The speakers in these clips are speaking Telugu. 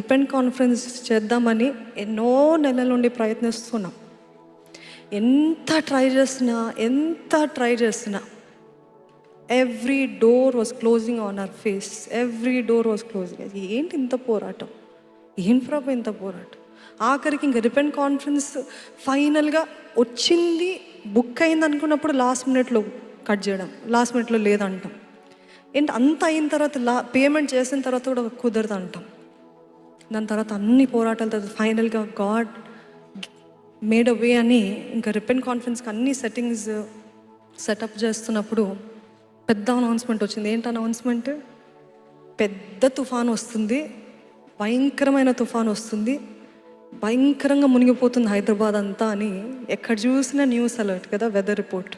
డిపెండ్ కాన్ఫరెన్స్ చేద్దామని ఎన్నో నెలల నుండి ప్రయత్నిస్తున్నాం. ఎంత ట్రై చేసినా ఎంత ట్రై చేసినా every door was closing on our face. Every door was closing. ఏంటి ఇంత పోరాటం? ఏంటి ప్రభు ఇంత పోరాటం? ఆఖరికి ఇంకా రిపెంట్ కాన్ఫరెన్స్ ఫైనల్గా వచ్చింది బుక్ అయింది అనుకున్నప్పుడు లాస్ట్ మినిట్లో కట్ చేయడం లాస్ట్ మినిట్లో లేదంటాం. ఏంటి అంత అయిన తర్వాత లా పేమెంట్ చేసిన తర్వాత కూడా కుదరదు అంటాం దాని తర్వాత అన్ని పోరాటాల తర్వాత ఫైనల్గా గాడ్ మేడ్ అవే అని ఇంకా రిపెన్ కాన్ఫరెన్స్కి అన్ని సెట్టింగ్స్ సెటప్ చేస్తున్నప్పుడు పెద్ద అనౌన్స్మెంట్ వచ్చింది. ఏంటి అనౌన్స్మెంట్ పెద్ద తుఫాన్ వస్తుంది. భయంకరమైన తుఫాన్ వస్తుంది. భయంకరంగా మునిగిపోతుంది హైదరాబాద్ అంతా అని ఎక్కడ చూసినా న్యూస్ అలర్ట్ కదా weather report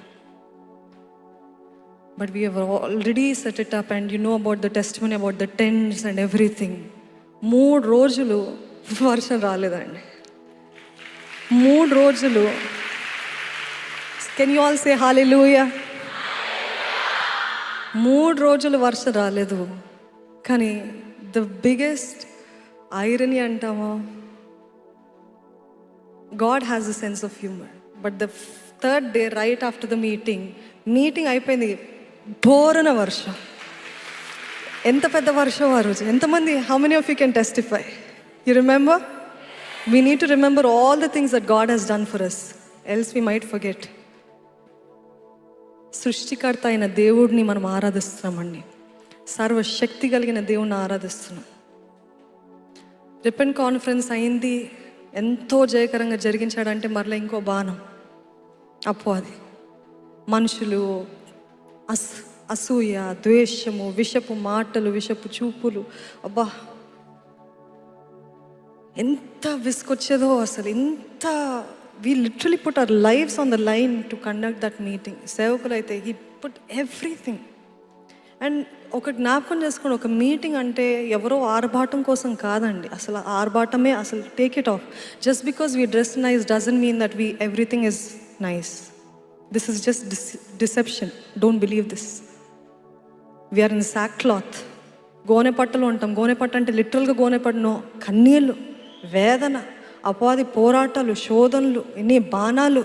but we have already set it up and you know about the test money about the tents and everything మూడు రోజులు వర్షం రాలేదండి. మూడు రోజులు. Can you all say hallelujah మూడు రోజులు వర్షం రాలేదు. కానీ ద బిగ్గెస్ట్ ఐరనీ అంటామా God has a sense of humour but the third day right after the meeting meeting అయిపోయింది. బోరన వర్షం. ఎంత పెద్ద వర్షం ఆ రోజు? ఎంతమంది? How many of you can testify you remember we need to remember all the things that God has done for us else we might forget సృష్టికర్త అయిన దేవుడిని మనం ఆరాధిస్తున్నామండి సర్వశక్తి కలిగిన దేవుణ్ణి ఆరాధిస్తున్నాం. రిపెన్ కాన్ఫరెన్స్ అయింది. ఎంతో జయకరంగా జరిగించాడంటే మరలా ఇంకో బాణం. అప్పు అది. మనుషులు అస్ అసూయ ద్వేషము విషపు మాటలు విషపు చూపులు. అబ్బా! ఎంత విసుకొచ్చేదో అసలు ఎంత we literally put our lives on the line to conduct that meeting సేవకులు అయితే హీ పుట్ ఎవ్రీథింగ్ అండ్ ఒక జ్ఞాపకం చేసుకోండి ఒక మీటింగ్ అంటే ఎవరో ఆర్భాటం కోసం కాదండి. అసలు ఆర్భాటమే అసలు take it off just because we dress nice doesn't mean that we everything is nice this is just dis deception don't believe this we're in sack cloth గోనె పట్టలు ఉంటాం. గోనె పట్ట అంటే లిటరల్గా గోనె పట్టను కన్నీళ్ళు వేదన అపాధి పోరాటాలు శోధనలు ఎన్ని బాణాలు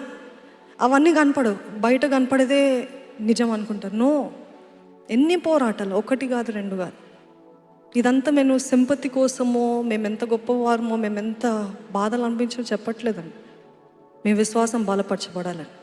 అవన్నీ కనపడవు. బయట కనపడేదే నిజం అనుకుంటారు. నో. ఎన్ని పోరాటాలు? ఒకటి కాదు రెండు కాదు. ఇదంతా మేము సింపతి కోసమో మేము ఎంత గొప్పవారమో మేము ఎంత బాధలు అనిపించో చెప్పట్లేదండి. మీ విశ్వాసం బలపరచబడాలని